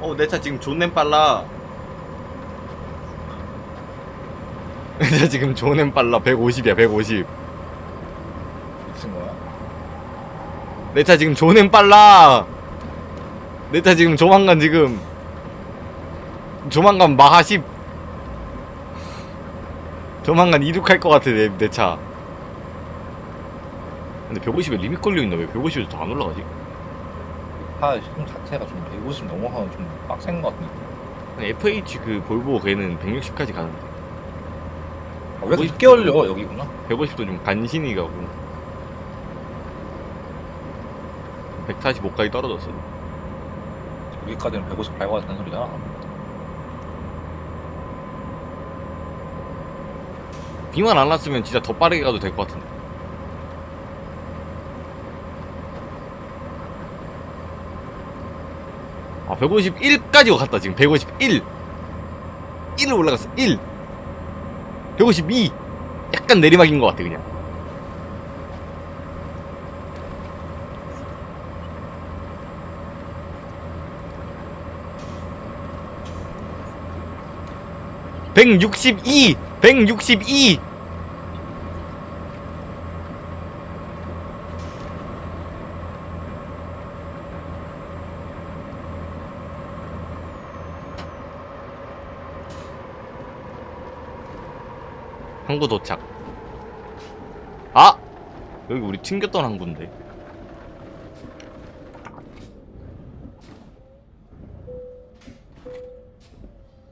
어, 내 차 지금 존냄 빨라. 내 차 지금 존냄 빨라. 150이야, 150. 미친 거야? 내 차 지금 존냄 빨라. 내 차 지금 조만간 지금 조만간 마하 10 조만간 이륙할 것 같아 내, 내 차. 근데 150에 리밋 걸려 있나 왜 150에서 더 안 올라가지? 차 시동 자체가 좀 150 넘어가면 좀 빡센 것 같은데. FH 그 볼보 걔는 160까지 가는데 아, 왜 이렇게 늦게 올려 여기구나. 150도 좀 간신히 가고 145까지 떨어졌어. 여기까지는 150 밟아야 되는 소리잖아. 비만 안 왔으면 진짜 더 빠르게 가도 될 것 같은데. 아, 151까지 갔다, 지금. 151. 1을 올라갔어, 1. 152. 약간 내리막인 것 같아, 그냥. (162) (162) 항구 도착 아! 여기 우리 튕겼던 항구인데